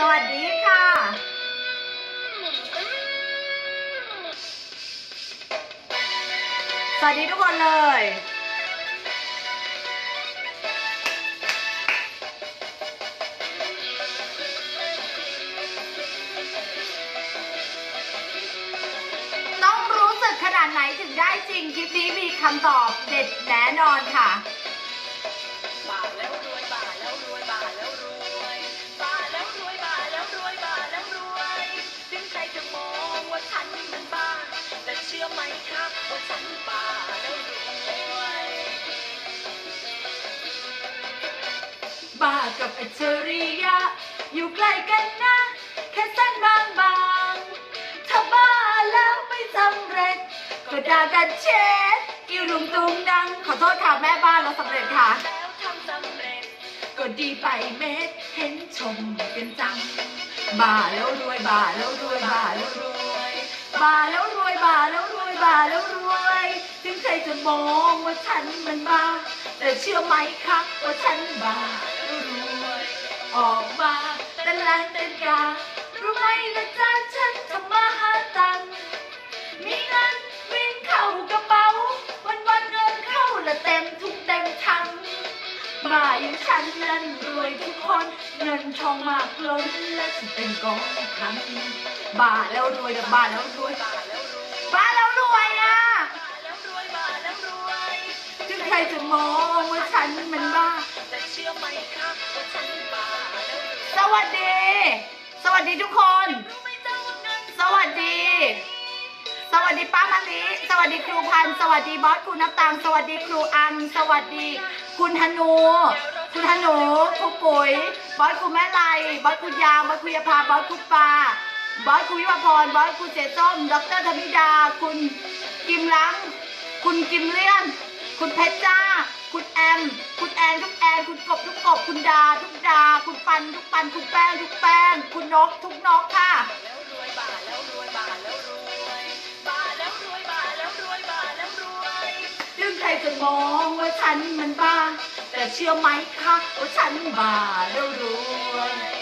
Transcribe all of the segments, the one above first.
สวัสดีค่ะ สวัสดีทุกคนเลย ต้องรู้สึกขนาดไหนถึงได้จริง คลิปนี้มีคำตอบเด็ดแน่นอนค่ะ บ้ากับอัจฉริยะ อยู่ใกล้กันนะ แค่เส้นบางบางๆถ้าบ้าแล้วไม่สำเร็จ ก็ด่ากันเช็ดกิวลุงตุงนัง ขอโทษค่ะแม่บ้านเราสำเร็จค่ะ แล้วทำสำเร็จ ก็ดีไปเม็ดเห็นชมกันจัง บ้าแล้วรวยบ้าแล้วรวยบ้าแล้วรวย บ้าแล้วรวยบ้าแล้ว บ้าแล้วรวยถึงใครจะมองว่าฉันมันบ้า แต่เชื่อไหมครับว่าฉันบ้าแล้วรวยออกมาแต่แรงแต่การู้ไหมละจ้าฉันทำมาหาตังมีเงินวิ่งเข้ากระเป๋า วันวันเงินเข้าละเต็มทุกเต็มทังมาอย่างฉันนั้นรวยทุกคนเงินทองมากล้นและจะเป็นกองทัพบ้าแล้วรวยนะบ้าแล้วรวยบ่าแล้วรวย จะมองว่าฉันมันบ้าแต่เหมครับว่าฉันบ้า สวัสดี สวัสดีทุกคน สวัสดี สวัสดีป้ามะลิสวัสดีครูพันสวัสดีบอสคุณน้ำตาลสวัสดีครูอัง สวัสดี คุณธนู คุณธนูครูปุ๋ย บอสคุณแม่ไลบอสคุณยางบอสคุณยาภาบอสคุณปาบอสคุณวิวาพร บอสคุณเจส้ม ดรธมิดา คุณกิมลัง คุณกิมเลี่ยน คุณเพชรจ้า คุณแอม คุณแอนทุกแอน คุณกบทุกกบ คุณดา ทุกดา คุณปัน ทุกปัน คุณแป้ง ทุกแป้ง คุณนก ทุกนกค่ะ แล้วรวยบ่าแล้วรวยบ่าแล้วรวยบ่าแล้วรวยบ่าแล้วรวยบ่าแล้วรวยถึงใครจะมองว่าฉันมันบ้า แต่เชื่อไหมคะว่าฉันบ้าแล้วรวย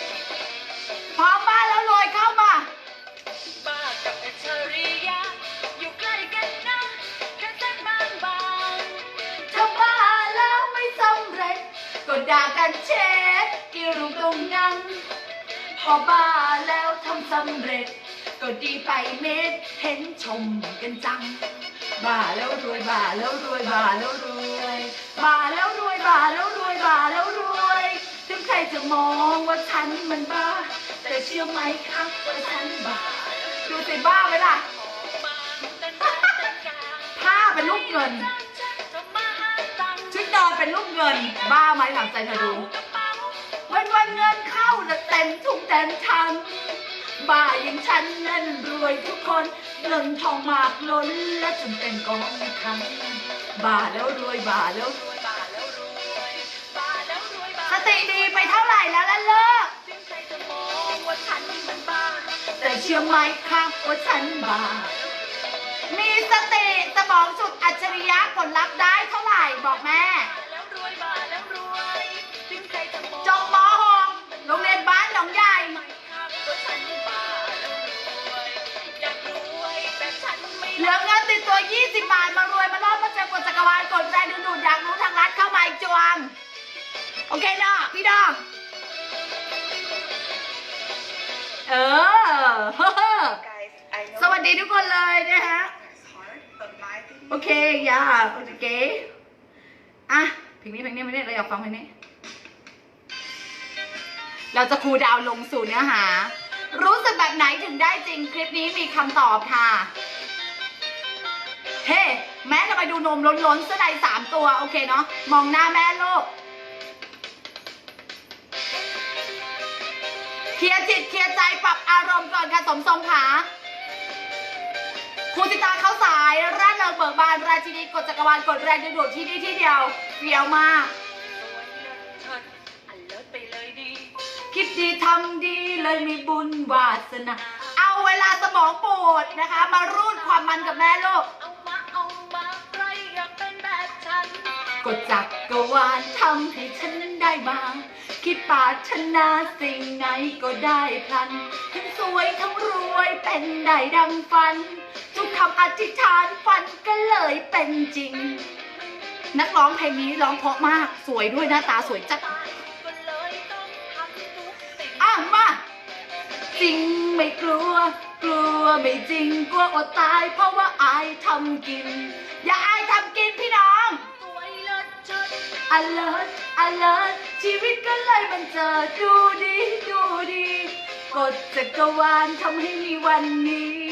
ด่ากันเช็ดกิรุงตรงนั้น พอบ้าแล้วทำสำเร็จ ก็ดีไปเม็ดเห็นชมกันจัง บ้าแล้วรวยบ้าแล้วรวยบ้าแล้วรวยบ้าแล้วรวยบ้าแล้วรวยบ้าแล้วรวย ถึงใครจะมองว่าฉันมันบ้า แต่เชื่อไหมครับว่าฉันบ้า ดูสิบ้าไหมล่ะออกมาเต้นแรงเต้นกาผ้าเป็นลูกเงิน นอนเป็นลูกเงิน บ้าไหมถามใจเธอดูวันวันเงินเข้าและเต็มทุกเต็มทังบ้าอย่างฉันนั้นรวยทุกคนเงินทองมากล้นและจนเป็นกองทัพบ้าแล้วรวยบ้าแล้วรวยบ่าแล้วรวยบ่าแล้วรวยบ่าสติดีไปเท่าไหร่แล้วล่ะเลิกถึงใครจะมองว่าฉันมันบ้าแต่เชื่อไหมครับว่าฉันบ้า มีสติสมองสุดอัจฉริยะผลลัพธ์ได้เท่าไหร่บอกแม่แล้วรวยบ่าแล้วรวยถึงใครจะมองจบม .6 โรงเรียนบ้านหนองใหญ่ไหมครับว่าฉันบ้าแล้วรวยอยากรวยแต่ฉันไม่เหลือเงินติดตัว 20 บาท มารวยมารอดมาเจอกดจักรวาลกดแรงดึงดูดอยากรู้ทางรัฐเข้ามาอีกจวง โอเคเนาะพี่ดอมเออ สวัสดีทุกคนเลยนะฮะ โอเคยาโอเคอะเพลงนี้เพลงนี้เพลงนี้เราอยากฟังเพลงนี้ เราจะคูดาวลงสู่เนื้อหา รู้สึกแบบไหนถึงได้จริงคลิปนี้มีคำตอบค่ะ เฮ้ แม่ทำไมดูนมล้นๆเสื้อในสามตัว โอเคเนาะมองหน้าแม่ลูกเคลียร์จิตเคลียร์ใจปรับอารมณ์ก่อนค่ะสมทรงค่ะ ครูสิตาเข้าสายร่าเริงเบิกบานราชินีกดจักรวาลกดแรงดึงดูดที่นี่ที่เดียวเฟี้ยวมากคิดดีทำดีเลยมีบุญวาสนาเอาเวลาสมองปวดนะคะ มารูดความมันกับแม่โลกกเป็นแบบฉันกฎจักรวาลทำให้ฉันนั้นได้มาคิดปารถนาสิ่งไหนก็ได้พลันทั้งสวยทั้งรวยเป็นได้ดังฝัน ทุกคำอธิษฐานฝันก็เลยเป็นจริง นักร้องเพลงนี้ร้องเพราะมากสวยด้วยหน้าตาสวยจัดอะมาจริงไม่กลัว กลัวไม่จริงกลัวอดตาย เพราะว่าอายทำกิน อย่าอายทำกินพี่น้องสวยเลิศเชิด alert alert ชีวิตก็เลยมันเจอดูดี ดูดี กฎจักรวาลทำให้มีวันนี้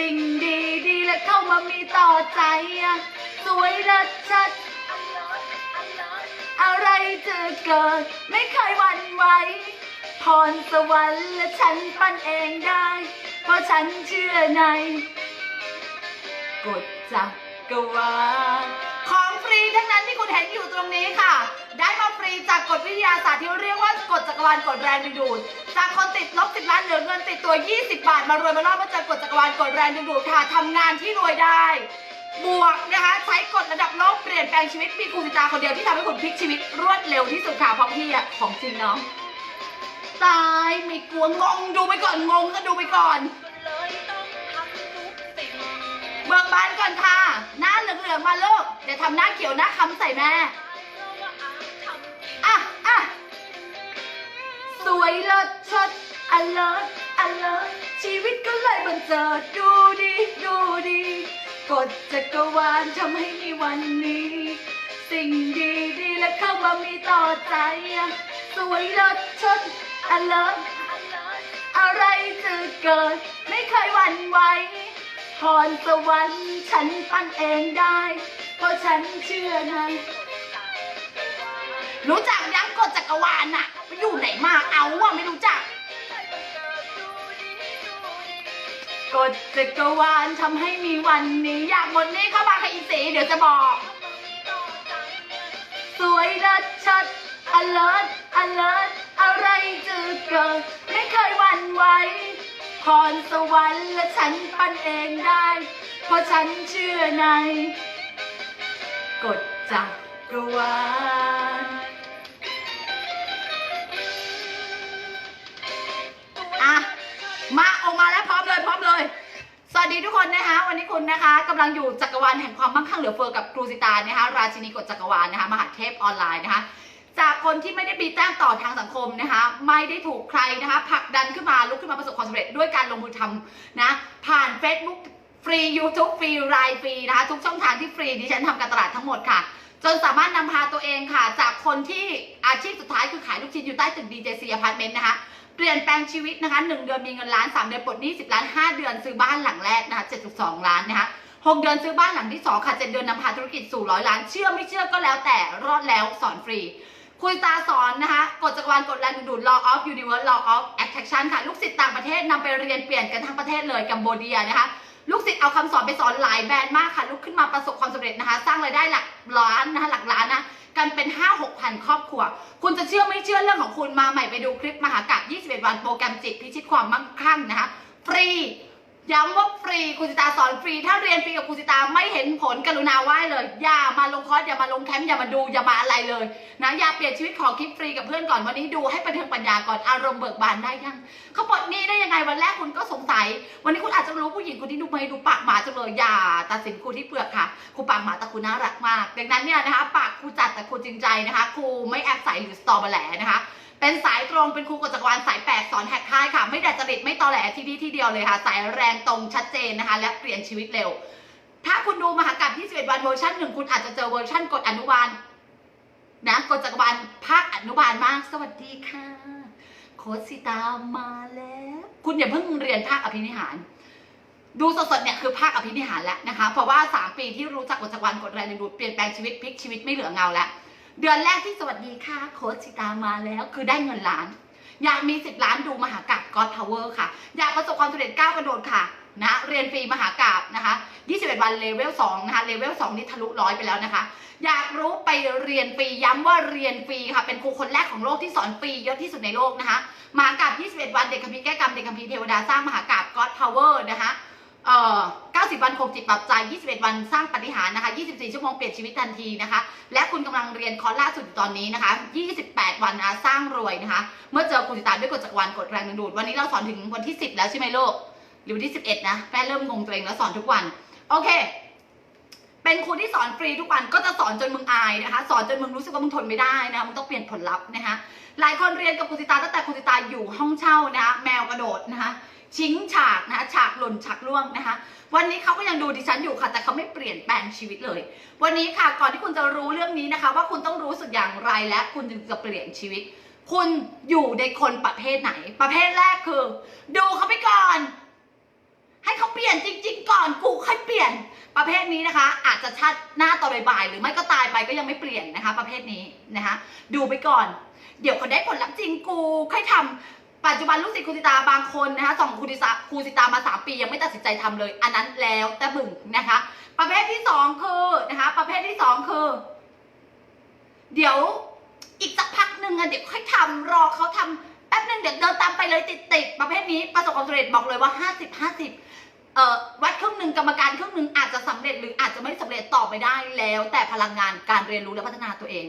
สิ่งดีดีๆและเข้ามามีต่อใจอะสวยรัดชัดอันเลิศอันเลิศอะไรจะเกิดไม่เคยหวั่นไหวพรสวรรค์และฉันปั้นเองได้ เพราะฉันเชื่อในกฎจักรวาลของฟรีทั้งนั้นที่คุณเห็นอยู่ตรงนี้ค่ะ ได้มาีจากกฎวิทยาศาสตร์ที่เรียกว่ากฎจักรวาลกฎแรงดึงดูด จากคนติดลบสิบล้านเหลือเงินติดตัว 20 บาท มารวยมารอดมาจากกฎจักรวาลกฎแรงดึงดูดค่ะทำงานที่รวยได้ บวกนะคะใช้กฎระดับโลกเปลี่ยนแปลงชีวิตมีครูสิตาคนเดียวที่ทำให้คุณพลิกชีวิตรวดเร็วที่สุดค่ะเพราะพี่อะของจริงเนาะตายไม่กลัวงงดูไปก่อนงงก็ดูไปก่อนเลยต้องทำทุกสิ่งเบิกบานก่อนค่ะ หน้าเหลืองๆมาลูกเดี๋ยวทำหน้าเขียวหน้าคำใส่แม่ อะอะสวยเลิศเชิด alert alert ชีวิตก็เลยบันเจิดดูดีดูดีกฎจักรวาลทำให้มีวันนี้ สิ่งดีดีและเข้ามามีต่อใจอะสวยเลิศเชิดอันเลิศอะไรจะเกิด ไม่เคยหวั่นไหวพรสวรรค์ฉันปั้นเองได้ เพราะฉันเชื่อในรู้จัก กฎจักรวาลน่ะไปอยู่ไหนมาเอาอะไม่รู้จักกฎจักรวาลทำให้มีวันนี้อยากหมดนี้เข้ามาค่ะอีสีเดี๋ยวจะบอก สวยรัดชัด alert alert อะไรจะเกิด ไม่เคยหวั่นไหวพรสวรรค์และฉันปั้นเองได้ เพราะฉันเชื่อในกฎจักรวาล ออกมาแล้วพร้อมเลยพร้อมเลย สวัสดีทุกคนนะคะ วันนี้คุณนะคะกำลังอยู่จักรวาลแห่งความมั่งคั่งเหลือเฟือกับครูสิตานะคะราชินีกฎจักรวาลนะคะมหาเทพออนไลน์นะคะจากคนที่ไม่ได้มีแต้มต่อทางสังคมนะคะ ไม่ได้ถูกใครนะคะผลักดันขึ้นมาลุกขึ้นมาประสบความสำเร็จด้วยการลงมือทำนะผ่าน Facebook ฟรี YouTube ฟรีไลน์ฟรีนะคะทุกช่องทางที่ฟรีดิฉันทำการตลาดทั้งหมดค่ะ จนสามารถนำพาตัวเองค่ะ จากคนที่อาชีพสุดท้ายคือขายลูกชิ้นอยู่ใต้ตึก DJC Apartment นะคะ เปลี่ยนแปลงชีวิตนะคะ1เดือนมีเงินล้าน3เดือนปลดหนี้10ล้าน5เดือนซื้อบ้านหลังแรกนะคะ7.2ล้านนะคะ6เดือนซื้อบ้านหลังที่2ค่ะ7เดือนนำพาธุรกิจสู่ร้อยล้านเชื่อไม่เชื่อก็แล้วแต่รอดแล้วสอนฟรี คุยตาสอนนะคะกฎจักรวาลกฎแรงดูด law of universe law of attraction ค่ะ ลูกศิษย์ต่างประเทศนำไปเรียนเปลี่ยนกันทั้งประเทศเลยกัมโบเดียนะคะลูกศิษย์เอาคำสอนไปสอนหลายแบรนด์มากค่ะลุกขึ้นมาประสบความสำเร็จนะคะ สร้างรายได้หลักล้านนะคะหลักล้านนะกันเป็น 5 6พันครอบครัว คุณจะเชื่อไม่เชื่อเรื่องของคุณมาใหม่ไปดูคลิปมหากาบ วันโปรแกรมจิตพิชิตความมั่งคั่งนะคะฟรีย้ำว่าฟรีคุณสิตาสอนฟรี ถ้าเรียนฟรีกับคุณสิตาไม่เห็นผลกรุณาไหว้เลย อย่ามาลงคอร์สอย่ามาลงแคมป์อย่ามาดูอย่ามาอะไรเลยนะอย่าเปลี่ยนชีวิตขอคลิปฟรีกับเพื่อนก่อนวันนี้ดูให้บันเทิงปัญญาก่อนอารมณ์เบิกบานได้ยังเขาปลดหนี้ได้ยังไงวันแรกคุณก็สงสัย วันนี้คุณอาจจะรู้ผู้หญิงคนที่ดูไม่ดูปากหมาจังเลยอย่าตัดสินครูที่เปลือกค่ะครูปากหมาแต่ครูน่ารักมากดังนั้นเนี่ยนะคะปากครูจัดแต่ครูจริงใจนะคะครูไม่แอบใสหรือสตอแบแหลนะคะ เป็นสายตรงเป็นครูกฎจักรวาลสายแปดสอนแหกค่ายค่ะ ไม่ดัดจริตไม่ตอแหลที่นี่ที่เดียวเลยค่ะ สายแรงตรงชัดเจนนะคะ และเปลี่ยนชีวิตเร็ว ถ้าคุณดูมหากรรม21วันเวอร์ชันหนึ่งคุณอาจจะเจอเวอร์ชันกฎอนุบาลนะกฎจักรวาลภาคอนุบาลมาก สวัสดีค่ะ โคสิตามาแล้ว คุณอย่าเพิ่งเรียนภาคอภินิหาร ดูสดๆเนี่ยคือภาคอภินิหารแล้วนะคะ เพราะว่า 3 ปีที่รู้จักกฎจักรวาลกฎแรงดึงดูดเปลี่ยนแปลงชีวิตพลิกชีวิตไม่เหลือเงาแล้ว เดือนแรกที่สวัสดีค่ะโค้ชสิตามาแล้ว คือได้เงินล้าน อยากมี10ล้านดูมหากราบก็อดพาวเวอร์ค่ะ อยากประสบความสำเร็จก้าวกระโดดค่ะนะเรียนฟรีมหากราบนะคะ 21 วันเลเวล2นะคะเลเวล2นี่ทะลุร้อยไปแล้วนะคะ อยากรู้ไปเรียนฟรีย้ำว่าเรียนฟรีค่ะ เป็นครูคนแรกของโลกที่สอนฟรีเยอะที่สุดในโลกนะคะมหากราบ21 วันเด็กคัมภีร์แก้กรรมเด็กคัมภีร์เทวดาสร้างมหากราบก็อดพาวเวอร์นะคะ เอ่อ90 วันข่มจิตปรับใจ 21 วันสร้างปฏิหารนะคะ 24 ชั่วโมงเปลี่ยนชีวิตทันทีนะคะ และคุณกำลังเรียนคอร์สล่าสุดตอนนี้นะคะ 28 วันนะสร้างรวยนะคะ เมื่อเจอคุณติตาด้วยกฎจักรวาลกฎแรงดึงดูด วันนี้เราสอนถึงวันที่ 10 แล้วใช่ไหมลูก หรือวันที่ 11 นะ แม่เริ่มงงตัวเองแล้วสอนทุกวัน โอเค เป็นครูที่สอนฟรีทุกวันก็จะสอนจนมึงอายนะคะ สอนจนมึงรู้สึกว่ามึงทนไม่ได้นะมึงต้องเปลี่ยนผลลัพธ์นะคะ หลายคนเรียนกับครูติตาตั้งแต่ครูติตาอยู่ห้องเช่านะคะ แมวกระโดดนะคะ ชิงฉากนะคะฉากหล่นฉากล่วงนะคะ วันนี้เขาก็ยังดูดิฉันอยู่ค่ะ แต่เขาไม่เปลี่ยนแปลงชีวิตเลย วันนี้ค่ะก่อนที่คุณจะรู้เรื่องนี้นะคะ ว่าคุณต้องรู้สึกอย่างไรและคุณจึงจะเปลี่ยนชีวิต คุณอยู่ในคนประเภทไหน ประเภทแรกคือ ดูเขาไปก่อน ให้เขาเปลี่ยนจริง ๆ ก่อนกูค่อยเปลี่ยนประเภทนี้นะคะ อาจจะชัดหน้าต่อบ่ายหรือไม่ก็ตายไปก็ยังไม่เปลี่ยนนะคะ ประเภทนี้นะคะ ดูไปก่อน เดี๋ยวเขาได้ผลลัพธ์จริงกูค่อยทำ ปัจจุบันลูกศิษย์ครูสิตาบางคนนะคะส่องครูสิตาครูสิตามาสามปียังไม่ตัดสินใจทำเลย อันนั้นแล้วแต่บึงนะคะ ประเภทที่สองคือนะคะ ประเภทที่สองคือ เดี๋ยวอีกสักพักหนึ่งอะเดี๋ยวค่อยทำรอเขาทำแป๊บหนึ่งเดี๋ยวเดินตามไปเลยติดๆประเภทนี้ประสบความสำเร็จบอกเลยว่าห้าสิบห้าสิบ เอ่อวัดครึ่งหนึ่งกรรมการครึ่งหนึ่งอาจจะสำเร็จหรืออาจจะไม่สำเร็จต่อไปได้แล้ว แต่พลังงานการเรียนรู้และพัฒนาตัวเอง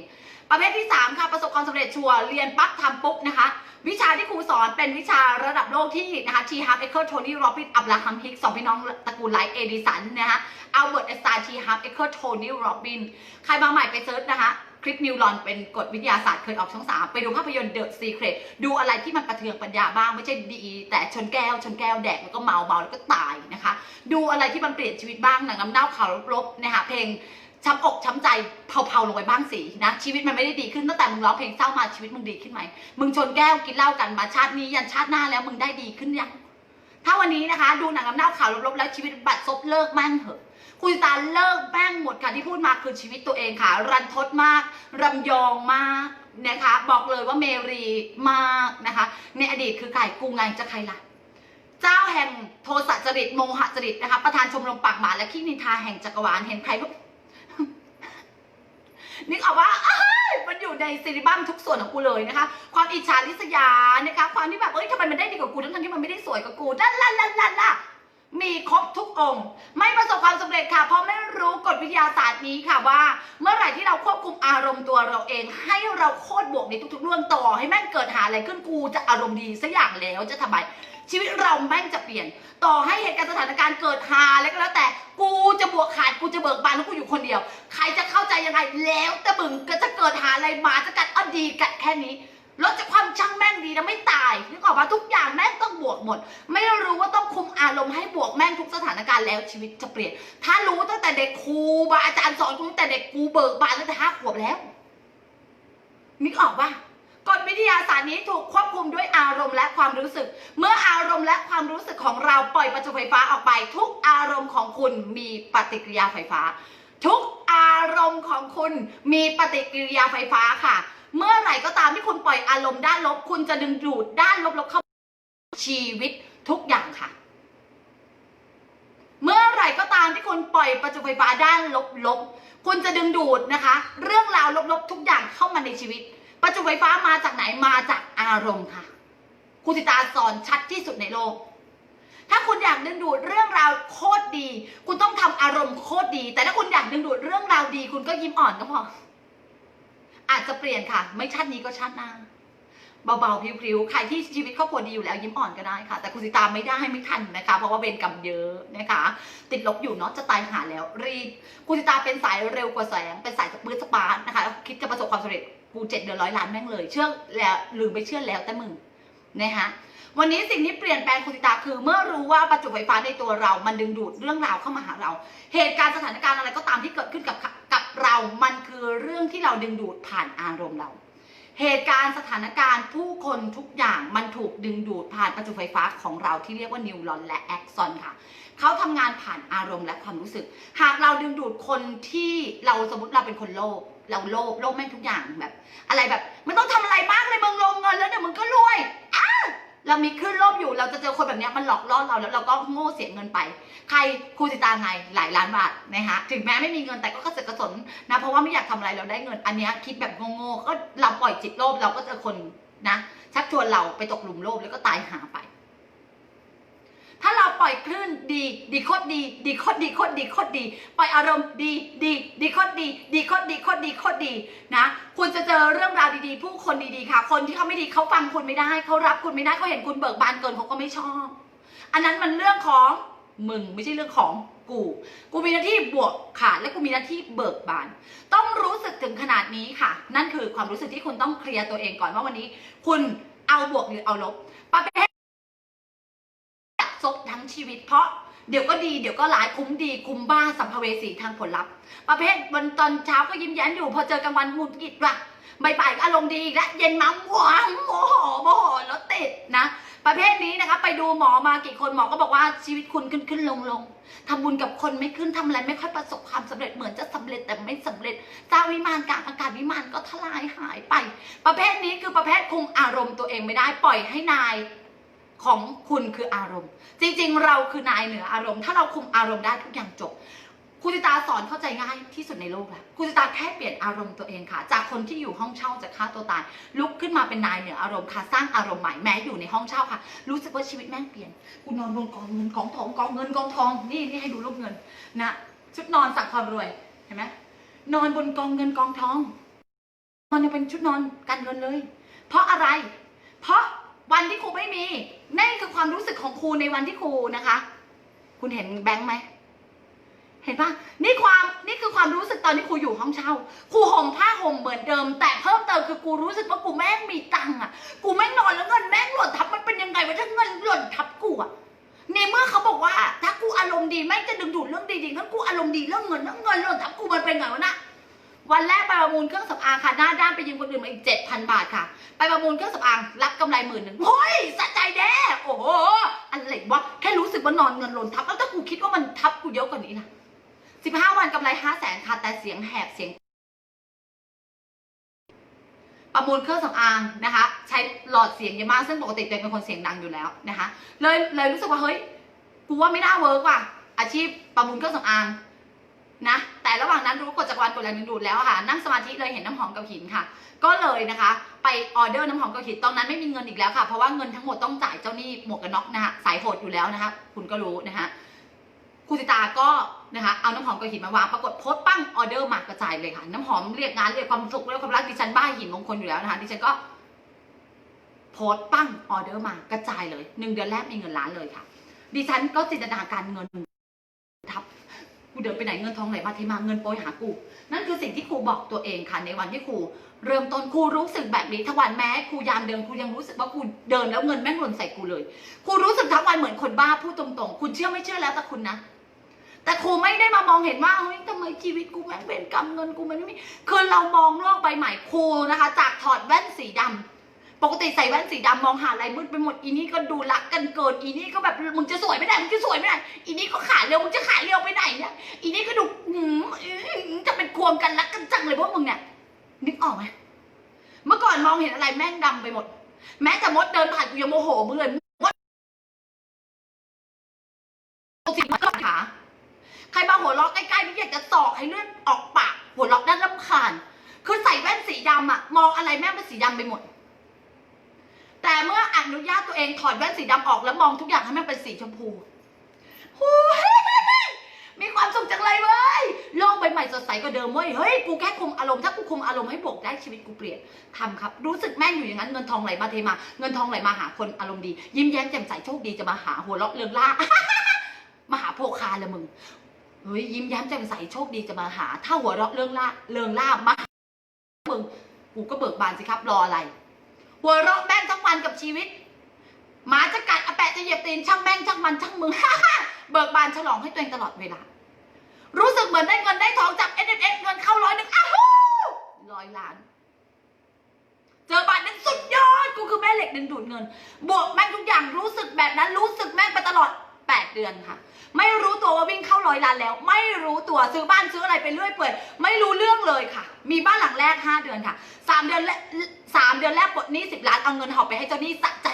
ประเภทที่ 3 ค่ะ ประสบความสำเร็จชัวร์เรียนปั๊บทำปุ๊บนะคะ วิชาที่ครูสอนเป็นวิชาระดับโลกที่นะคะทีฮาร์เอเคิลโทนี่โรบินอับราฮัมฮิกสองพี่น้องตระกูลไลท์เอดิสันนะคะอัลเบิร์ตเอสตาทีฮาร์เอเคิลโทนี่โรบินใครมาใหม่ไปเซิร์ชนะคะ คลิปนิวรอนเป็นกฎวิทยาศาสตร์เคยออกช่องสามไปดูภาพยนตร์เดอะซีเครตดูอะไรที่มันประเทืองปัญญาบ้างไม่ใช่ดี แต่ชนแก้วชนแก้วแดกแล้วก็เมาเมาแล้วก็ตายนะคะ ดูอะไรที่มันเปลี่ยนชีวิตบ้างหนังน้ำเน่าข่าวลบๆนะคะเพลงช้ำอกช้ำใจเผาๆลงไปบ้างสินะ ชีวิตมันไม่ได้ดีขึ้นตั้งแต่มึงร้องเพลงเศร้ามาชีวิตมึงดีขึ้นไหมมึงชนแก้วกินเหล้ากันมาชาตินี้ยันชาติหน้าแล้วมึงได้ดีขึ้นยังถ้าวันนี้นะคะ ดูหนังน้ำเน่าข่าวลบๆแล้วชีวิตบัดซบเลิกแม่งเถอะ คุณตาเลิกแม่งหมดค่ะที่พูดมาคือชีวิตตัวเองค่ะ รันทดมากรำยองมากนะคะ บอกเลยว่าเมรีมากนะคะ ในอดีตคือใครกูไงจะใครล่ะเจ้าแห่งโทสะจริตโมหะจริตนะคะ ประธานชมรมปากหมาและขี้นินทาแห่งจักรวาลเห็นใครก็นึกออกว่ามันอยู่ในซีริบัมทุกส่วนของกูเลยนะคะ ความอิจฉาริษยานะคะ ความที่แบบเอ้ยทำไมมันได้ดีกว่ากูทั้งที่มันไม่ได้สวยกว่ากูด้านล่าล่าล่าล่า มีครบทุกองค์ ไม่ประสบความสำเร็จค่ะ เพราะไม่รู้กฎวิทยาศาสตร์นี้ค่ะว่า เมื่อไหร่ที่เราควบคุมอารมณ์ตัวเราเอง ให้เราโคตรบวกในทุกๆเรื่องต่อ ให้แม่งเกิดหาอะไรขึ้นกูจะอารมณ์ดีสักอย่างแล้วจะทำไมชีวิตเราแม่งจะเปลี่ยน ต่อให้เหตุการณ์สถานการณ์เกิดหาอะไรก็แล้วแต่กูจะบวกขาดกูจะเบิกบานแล้วกูอยู่คนเดียว ใครจะเข้าใจยังไงแล้วแต่มึงก็จะเกิดหาอะไรมาจะกัดอดีกัดแค่นี้ รถจะความช่างแม่งดีนะไม่ตายนึกออกปะทุกอย่างแม่งต้องบวกหมด ไม่รู้ว่าต้องคุมอารมณ์ให้บวกแม่งทุกสถานการณ์แล้วชีวิตจะเปลี่ยน ถ้ารู้ตั้งแต่เด็กครูบาอาจารย์สอนตั้งแต่เด็กกูเบิกบานตั้งแต่ห้าขวบแล้วนึกออกปะกฎวิทยาศาสตร์นี้ถูกควบคุมด้วยอารมณ์และความรู้สึก เมื่ออารมณ์และความรู้สึกของเราปล่อยประจุไฟฟ้าออกไป ทุกอารมณ์ของคุณมีปฏิกิริยาไฟฟ้า ทุกอารมณ์ของคุณมีปฏิกิริยาไฟฟ้าค่ะ เมื่อไหร่ก็ตามที่คุณปล่อยอารมณ์ด้านลบ คุณจะดึงดูดด้านลบๆเข้าชีวิตทุกอย่างค่ะ เมื่อไหร่ก็ตามที่คุณปล่อยประจุไฟฟ้าด้านลบๆคุณจะดึงดูดนะคะ เรื่องราวลบๆทุกอย่างเข้ามาในชีวิต ประจุไฟฟ้ามาจากไหนมาจากอารมณ์ค่ะครูสิตาสอนชัดที่สุดในโลก ถ้าคุณอยากดึงดูดเรื่องราวโคตรดี คุณต้องทำอารมณ์โคตรดี แต่ถ้าคุณอยากดึงดูดเรื่องราวดี คุณก็ยิ้มอ่อนก็พอ อาจจะเปลี่ยนค่ะ ไม่ชาตินี้ก็ชาติหน้าเบาๆพริ้วๆใครที่ชีวิตครอบครัวดีอยู่แล้วยิ้มอ่อนก็ได้ค่ะ แต่คุณสิตาไม่ได้ไม่ทันนะคะ เพราะว่าเวรกรรมเยอะนะคะ ติดลบอยู่เนาะจะตายหาแล้วรีบคุณสิตาเป็นสายเร็วกว่าแสงเป็นสายสปื้ดสปาร์ตนะคะคิดจะประสบความสำเร็จกูเจ็ดเดือนร้อยล้านแม่งเลยเชื่อแล้วหรือไม่เชื่อแล้วแต่มึงนะคะวันนี้สิ่งที่เปลี่ยนแปลงคุณสิตาคือ เมื่อรู้ว่าประจุไฟฟ้าในตัวเรา มันดึงดูดเรื่องราวเข้ามาหาเรา เหตุการณ์สถานการณ์อะไรก็ตามที่เกิดขึ้นกับ เรา มันคือเรื่องที่เราดึงดูดผ่านอารมณ์เรา เหตุการณ์สถานการณ์ผู้คนทุกอย่างมันถูกดึงดูดผ่านประจุไฟฟ้าของเราที่เรียกว่านิวรอนและแอคซอนค่ะเขาทำงานผ่านอารมณ์และความรู้สึก หากเราดึงดูดคนที่เราสมมติเราเป็นคนโลภเราโลภโลภแม่งทุกอย่างแบบ อะไรแบบไม่ต้องทำอะไรมากเลยมึงลงเงินแล้วเดี๋ยวมึงก็รวยอ้า เรามีคลื่นโลภอยู่ เราจะเจอคนแบบนี้มันหลอกล่อเราแล้วเราก็โง่เสียเงินไป ใครครูติตาไงหลายล้านบาทนะคะถึงแม้ไม่มีเงินแต่ก็กระเสือกกระสนนะเพราะว่าไม่อยากทำอะไรเราได้เงิน อันนี้คิดแบบโง่ๆก็เราปล่อยจิตโลภเราก็เจอคนนะชักชวนเราไปตกหลุมโลภแล้วก็ตายหาไป ถ้าเราปล่อยคลื่นดี ดีโคตรดี ดีโคตรดีโคตรดีโคตรดี ปล่อยอารมณ์ดี ดีดีโคตรดี ดีโคตรดีโคตรดีโคตรดีนะคุณจะเจอเรื่องราวดีๆ ผู้คนดีๆค่ะ คนที่เขาไม่ดีเขาฟังคุณไม่ได้เขารับคุณไม่ได้เขาเห็นคุณเบิกบานเกินเขาก็ไม่ชอบ อันนั้นมันเรื่องของมึงไม่ใช่เรื่องของกู กูมีหน้าที่บวกค่ะและกูมีหน้าที่เบิกบาน ต้องรู้สึกถึงขนาดนี้ค่ะ นั่นคือความรู้สึกที่คุณต้องเคลียร์ตัวเองก่อนว่าวันนี้ คุณเอาบวกหรือเอาลบประเภท ชีวิต เพราะเดี๋ยวก็ดีเดี๋ยวก็ร้ายคุ้มดีคุ้มบ้าสัมภเวสีทางผลลัพธ์ ประเภทวันตอนเช้าก็ยิ้มแย้มอยู่ พอเจอกลางวันหงุดหงิดว่ะบ่ายๆก็อารมณ์ดีอีกแล้วเย็นมาหวงโมโหโมโหแล้วติดนะ ประเภทนี้นะคะไปดูหมอมากี่คนหมอก็บอกว่าชีวิตคุณขึ้นขึ้นลงลงทำบุญกับคนไม่ขึ้นทำอะไรไม่ค่อยประสบความสำเร็จเหมือนจะสำเร็จแต่ไม่สำเร็จเจ้าวิมานกลางอากาศวิมานก็ทลายหายไป ประเภทนี้คือประเภทคุมอารมณ์ตัวเองไม่ได้ปล่อยให้นาย ของคุณคืออารมณ์ จริงๆ เราคือนายเหนืออารมณ์ ถ้าเราคุมอารมณ์ได้ทุกอย่างจบครูจิตาสอนเข้าใจง่ายที่สุดในโลกแล้วครูจิตาแค่เปลี่ยนอารมณ์ตัวเองค่ะ จากคนที่อยู่ห้องเช่าจะฆ่าตัวตาย ลุกขึ้นมาเป็นนายเหนืออารมณ์ค่ะ สร้างอารมณ์ใหม่แม้อยู่ในห้องเช่าค่ะ รู้สึกว่าชีวิตแม่งเปลี่ยนกูนอนบนกองเงินกองทองกองเงินกองทองนี่นี่ให้ดูรูปเงินนะชุดนอนสั่งความรวยเห็นไหมนอนบนกองเงินกองทองนอนยังเป็นชุดนอนการเงินเลย เพราะอะไร เพราะ วันที่ครูไม่มี นั่นคือความรู้สึกของครูในวันที่ครูนะคะ คุณเห็นแบงค์ไหมเห็นปะนี่ความนี่คือความรู้สึกตอนที่ครูอยู่ห้องเช่าครูห่มผ้าห่มเหมือนเดิม แต่เพิ่มเติมคือกูรู้สึกว่ากูแม่งมีตังค์อะกูแม่งนอนแล้วเงินแม่งหล่นทับมันเป็นยังไงวะถ้าเงินหล่นทับกูอะในเมื่อเขาบอกว่า ถ้ากูอารมณ์ดีแม่งจะดึงดูดเรื่องดีๆงั้นกูอารมณ์ดีเรื่องเงินแล้วเงินหล่นทับกูมันเป็นไงวะนะ วันแรกไปประมูลเครื่องสำอางค่ะหน้าด้านไปยืมคนอื่นมาอีกเจ็ดพันบาทค่ะ ไปประมูลเครื่องสำอางรับกำไรหมื่นหนึ่งเฮ้ยสะใจแด้โอ้โหอะไรวะแค่รู้สึกว่านอนเงินหล่นทับแล้วถ้ากูคิดว่ามันทับกูเยอะกว่านี้นะสิบห้าวันกำไรห้าแสนค่ะแต่เสียงแหบเสียง ประมูลเครื่องสำอางนะคะ ใช้หลอดเสียงเยอะมากซึ่งปกติตัวเองเป็นคนเสียงดังอยู่แล้วนะคะ เลยเลยรู้สึกว่าเฮ้ยกูว่าไม่น่าเวิร์กว่ะอาชีพประมูลเครื่องสำอางนะ แต่ระหว่างนั้นรู้กฎจักรวาลกฎแรงดึงดูดแล้วค่ะ นั่งสมาธิเลยเห็นน้ำหอมกับหินค่ะ ก็เลยนะคะ ไปออเดอร์น้ำหอมกับหินตอนนั้นไม่มีเงินอีกแล้วค่ะ เพราะว่าเงินทั้งหมดต้องจ่ายเจ้าหนี้หมวกกันน็อกนะคะสายโหดอยู่แล้วนะคะ คุณก็รู้นะคะครูสิตาก็นะคะเอาน้ำหอมกับหินมาวางปรากฏโพสต์ปั้งออเดอร์มากระจายเลยค่ะ น้ำหอมเรียกงานเรียกความสุขเรียกความรักดิฉันบ้าหินมงคลอยู่แล้วนะคะดิฉันก็โพสต์ปั้งออเดอร์มากระจายเลยหนึ่งเดือนแรกมีเงินล้านเลยค่ะ ดิฉันก็จินตนาการเงินทับ กูเดินไปไหนเงินทองไหลมาเทมาเงินโปรยหากู นั่นคือสิ่งที่ครูบอกตัวเองค่ะในวันที่ครู เริ่มต้นครูรู้สึกแบบนี้ทั้งวันแม้ครูยามเดินครูยังรู้สึกว่าครูเดินแล้วเงินแม่งหล่นใส่กูเลยครูรู้สึกทั้งวันเหมือนคนบ้าพูดตรงๆ คุณเชื่อไม่เชื่อแล้วแต่คุณนะแต่ครูไม่ได้มามองเห็นว่าเฮ้ยทำไมชีวิตกูแม่งเป็นกรรมเงินกูมันไม่มีคือเรามองโลกใบใหม่ครูนะคะ จากถอดแว่นสีดำ ปกติใส่แว่นสีดำมองหาอะไรมืดไปหมดอีนี่ก็ดูรักกันเกินอีนี่ก็แบบมึงจะสวยไม่ได้มึงจะสวยไม่ได้อีนี่ก็ขาเร็วมึงจะขาเร็วไปไหนเนี่ยอีนี่ก็ดูหืมจะเป็นควงกันรักกันจังเลยพวกมึงเนี่ยนึกออกไหมเมื่อก่อนมองเห็นอะไรแม่งดำไปหมด แม้แต่มดเดินผ่านกูยังโมโหมึงเลยมดสิมาขาใครมาหัวเราะใกล้ๆนี่อยากจะสอกให้เลือดออกปากหัวเราะด้านลำคาญคือใส่แว่นสีดำอะมองอะไรแม่งเป็นสีดำไปหมด แต่เมื่ออนุญาตตัวเองถอดแว่นสีดำออกแล้วมองทุกอย่างให้ม่งเป็นสีชมพูหูยมีความสุขจังเลยเว้ย โลกใบใหม่สดใสกว่าเดิมเว้ย เฮ้ย กูแค่คุมอารมณ์ ถ้ากูคุมอารมณ์ให้บวกได้ชีวิตกูเปลี่ยนทำครับ รู้สึกแม่งอยู่อย่างนั้น เงินทองไหลมาเทมา เงินทองไหลมาหาคนอารมณ์ดี ยิ้มแย้มแจ่มใสโชคดีจะมาหาหัวเราะเริงล่ามาหาโพคาละมึง เฮ้ย ยิ้มแย้มแจ่มใสโชคดีจะมาหา ถ้าหัวเราะเรื่องล่าเริงล่ามาหามึง กูก็เบิกบานสิครับ รออะไร หัวเราะแม่งทั้งวันกับชีวิตหมาจะกัดอาแปะจะเหยียบตีนช่างแม่งช่างมันช่างมึงเบิกบานฉลองให้ตัวเองตลอดเวลา รู้สึกเหมือนได้เงินได้ทองจาก n f s เงินเข้าร้อยหนึ่งอ้าวร้อยล้าน เจอบาทหนึ่งสุดยอดกูคือแม่เหล็กดึงดูดเงิน บวกแม่งทุกอย่างรู้สึกแบบนั้นรู้สึกแม่งไปตลอด 8 เดือนค่ะ ไม่รู้ตัวว่าวิ่งเข้าร้อยล้านแล้ว ไม่รู้ตัวซื้อบ้านซื้ออะไรไปเรื่อยเปื่อยไม่รู้เรื่องเลยค่ะ มีบ้านหลังแรก 5 เดือนค่ะ 3 เดือนแรกสามเดือนแรกปลดหนี้10 ล้านเอาเงินหอบไปให้เจ้าหนี้สะใจ